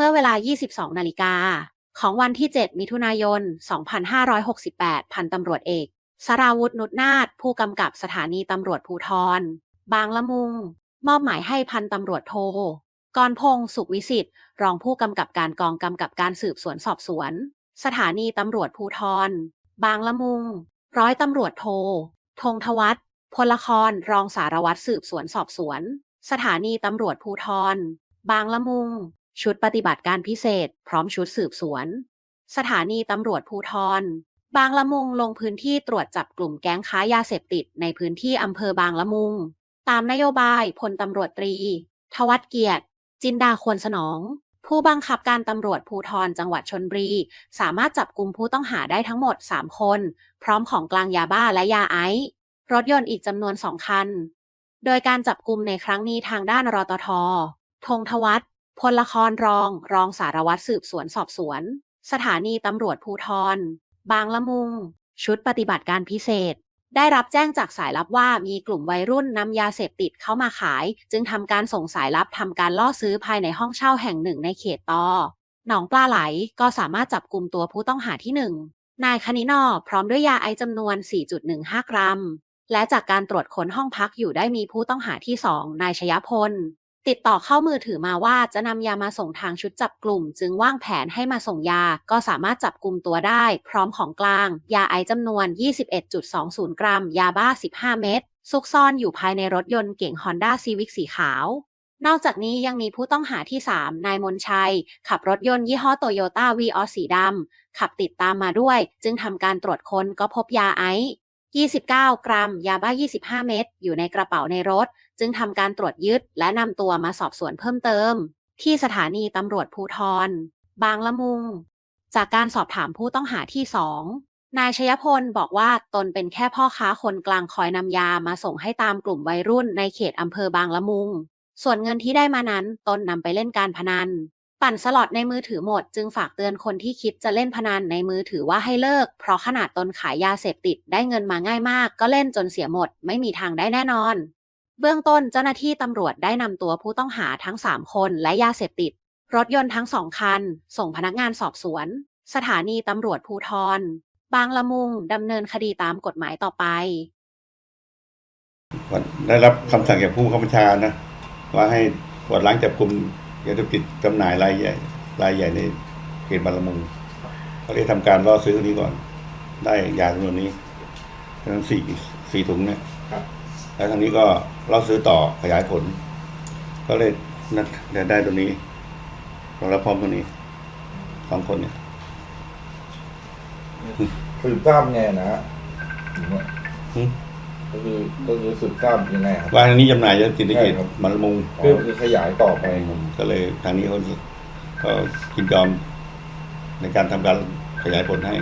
เมื่อเวลา 22 นาฬิกา ของวันที่ 7 มิถุนายน 2568 พันตำรวจเอก สราวุธนุชนาถผู้กำกับสถานีตำรวจภูทร บางละมุง มอบหมายให้พันตำรวจโทกรพงศ์สุขวิสิทธิ์ รองผู้กำกับการกองกำกับการสืบสวนสอบสวน สถานีตำรวจภูทร บางละมุง ร้อยตำรวจโทธงทวัฒน์พลครรองสารวัตรสืบสวนสอบสวน สถานีตำรวจภูทร บางละมุง ชุดปฏิบัติการพิเศษ พร้อมชุดสืบสวน สถานีตำรวจภูทร บางละมุงลงพื้นที่ตรวจจับกลุ่มแก๊งค้ายาเสพติดในพื้นที่อำเภอบางละมุง ตามนโยบายพลตำรวจตรี ทวัฒน์เกียรติ จินดาควรสนอง ผู้บังคับการตำรวจภูทรจังหวัดชนบุรี สามารถจับกลุ่มผู้ต้องหาได้ทั้งหมด 3 คน พร้อมของกลางยาบ้าและยาไอซ์รถยนต์อีกจำนวน2คัน โดยการจับกลุ่มในครั้งนี้ทางด้านรตทธงทวัฒน์ พลครรองรองสารวัตรสืบสวนสอบสวน สถานีตำรวจภูทร บางละมุง ชุดปฏิบัติการพิเศษ ได้รับแจ้งจากสายลับว่ามีกลุ่มวัยรุ่นนำยาเสพติดเข้ามาขาย จึงทำการส่งสายลับทำการล่อซื้อภายในห้องเช่าแห่งหนึ่งในเขตตอหนองปลาไหลก็สามารถจับกลุ่มตัวผู้ต้องหาที่หนึ่งนายคณินอพร้อมด้วยยาไอจำนวน 4.15 กรัม และจากการตรวจค้นห้องพักอยู่ได้มีผู้ต้องหาที่2นายชยพล ติดต่อเข้ามือถือมาว่าจะนำยามาส่งทางชุดจับกลุ่ม จึงวางแผนให้มาส่งยา ก็สามารถจับกลุ่มตัวได้ พร้อมของกลาง ยาไอซ์จำนวน 21.20 กรัม ยาบ้า 15 เม็ดซุกซ่อนอยู่ภายในรถยนต์เก๋ง Honda Civic สีขาวนอกจากนี้ยังมีผู้ต้องหาที่ 3 นายมนชัย ขับรถยนต์ยี่ห้อโตโยต้าวีออสีดำ ขับติดตามมาด้วย จึงทำการตรวจค้นก็พบยาไอซ์ 29 กรัม ยาบ้า 25 เม็ดอยู่ในกระเป๋าในรถ จึงทำการตรวจยึดและนำตัวมาสอบสวนเพิ่มเติม ที่สถานีตำรวจภูทร บางละมุง จากการสอบถามผู้ต้องหาที่2นายชยพลบอกว่าตนเป็นแค่พ่อค้าคนกลางคอยนำยามาส่งให้ตามกลุ่มวัยรุ่นในเขตอำเภอบางละมุง ส่วนเงินที่ได้มานั้นตนนำไปเล่นการพนัน ปั่นสล็อตในมือถือหมด จึงฝากเตือนคนที่คิดจะเล่นพนันในมือถือว่าให้เลิก เพราะขนาดตนขายยาเสพติดได้เงินมาง่ายมาก ก็เล่นจนเสียหมด ไม่มีทางได้แน่นอน เบื้องต้นเจ้าหน้าที่ตำรวจได้นำตัวผู้ต้องหาทั้ง 3 คนและยาเสพติด รถยนต์ทั้งสองคัน ส่งพนักงานสอบสวน สถานีตำรวจภูทรบางละมุงดำเนินคดีตามกฎหมายต่อไป ได้รับคำสั่งจากผู้บังคับบัญชานะ ว่าให้กวดล้างจับกลุ่ม ยาเสพติดจำหน่ายรายใหญ่รายใหญ่ในเขตบางละมุงเขาเลยทำการล่อซื้อนี้ก่อน ได้ยาจำนวนนี้ทั้งสี่สี่ถุงเนี่ยครับแล้วทางนี้ก็ล่อซื้อต่อขยายผล ก็เลยนัดได้ได้ตัวนี้รองรับพร้อมตัวนี้สองคนเนี่ยสืบทราบไงนะฮะเนี่ยหึ ก็คือก็คือสืบทราบยังไงครับว่าทางนี้จำหน่ายยาเสพติดในเขตใช่ครับบางละมุงก็คือขยายต่อไปก็เลยทางนี้เขาก็ยินยอมในการทำการขยายผลให้